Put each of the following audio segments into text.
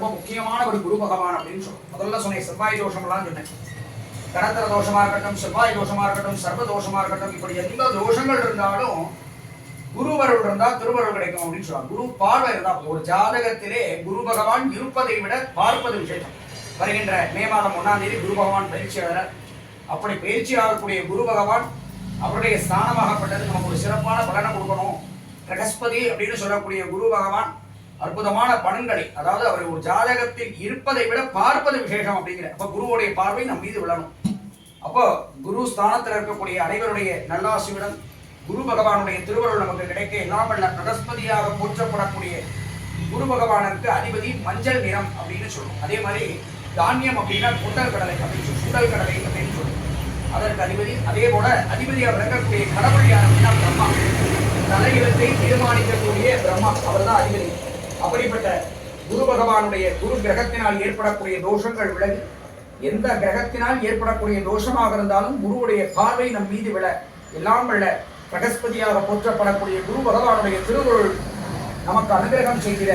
ரொம்ப முக்கியமான ஒரு குரு பகவான் அப்படின்னு சொல்லுவோம் முதல்ல சொன்னேன் செவ்வாய் தோஷம்லாம் சொன்னேன். கனத்தர தோஷமா இருக்கட்டும் செவ்வாய் தோஷமா இருக்கட்டும் சர்வ தோஷமா இருக்கட்டும் இப்படி எந்த தோஷங்கள் இருந்தாலும் குருவருள் இருந்தா திருவருள் கிடைக்கும் அப்படின்னு சொல்லுவாங்க குரு பார்வை இருந்தா ஒரு ஜாதகத்திலே குரு பகவான் இருப்பதை விட பார்ப்பது விசேஷம். வருகின்ற மே மாதம் ஒன்னாம் தேதி குரு பகவான் பயிற்சி ஆகிறார். அப்படி பயிற்சி ஆகக்கூடிய குரு பகவான் அவருடைய ஸ்தானமாகப்பட்டது. நமக்கு ஒரு சிறப்பான பலனை கொடுக்கணும். பிரகஸ்பதி அப்படின்னு சொல்லக்கூடிய குரு பகவான் அற்புதமான பலன்களை அதாவது அவர் ஒரு ஜாதகத்தில் இருப்பதை விட பார்ப்பது விசேஷம் அப்படிங்கிற அப்ப குருவுடைய பார்வை நம் மீது விழணும். அப்போ குரு ஸ்தானத்தில் இருக்கக்கூடிய அனைவருடைய நல்லாசியுடன் குரு பகவானுடைய திருவருள் நமக்கு கிடைக்க எல்லாம் வல்ல பிரகஸ்பதியாக போற்றப்படக்கூடிய குரு பகவானுக்கு அதிபதி மஞ்சள் நிறம் அப்படின்னு சொல்லுவோம் அதே மாதிரி தானியம் அப்படின்னா குண்டல் கடலை அப்படின்னு சொல்லி சுண்டல் கடலை அப்படின்னு சொல்லுவோம் அதற்கு அதிபதி அதே போல அதிபதியாக விளங்கக்கூடிய கடவுள் யார் அப்படின்னா பிரம்மா. தலையெழுத்தை தீர்மானிக்கக்கூடிய பிரம்மா. அவர் தான் அதிபதி. அப்படிப்பட்ட குரு பகவானுடைய குரு கிரகத்தினால் ஏற்படக்கூடிய தோஷங்கள் விலகி எந்த கிரகத்தினால் ஏற்படக்கூடிய தோஷமாக இருந்தாலும் குருவுடைய பார்வை நம் மீது விழ. எல்லாம் வல்ல பிரகஸ்பதியாக போற்றப்படக்கூடிய குரு பகவானுடைய திருவுருள் நமக்கு அனுகிரகம் செய்கிற.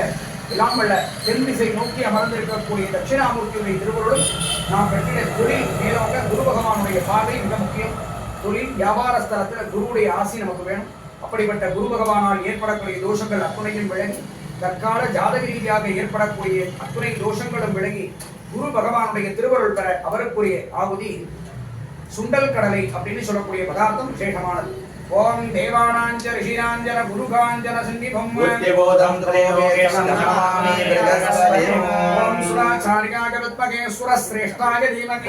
எல்லாம் வல்ல தென் திசை நோக்கி அமர்ந்திருக்கக்கூடிய தட்சிணாமூர்த்தியுடைய திருவருளும் நாம் பெற்ற தொழில் மேலோங்க குரு பகவானுடைய பார்வை மிக முக்கியம். தொழில் வியாபார ஸ்தலத்தில் குருவுடைய ஆசி நமக்கு வேணும். அப்படிப்பட்ட குரு பகவானால் ஏற்படக்கூடிய தோஷங்கள் அத்துணையும் விளங்கி தற்கால ஜாதக ரீதியாக ஏற்படக்கூடிய அத்துணை தோஷங்களும் விலகி குரு பகவானுடைய திருவருள் பெற அவருக்குரிய ஆகுதி சுண்டல் கடலை அப்படின்னு சொல்லக்கூடிய பதார்த்தம் விசேஷமானது. ஓம் தேவானாஞ்ச ரிஷிராஞ்சன குருகாஞ்சன சன்னிபம் புத்திபோதம் திரையோகேஷம் நமாமி பிருகஸ்பதிம். ஓம் சுராச்சாரியாய வித்மகே சுரஸ்ரேஷ்டாய தீமகி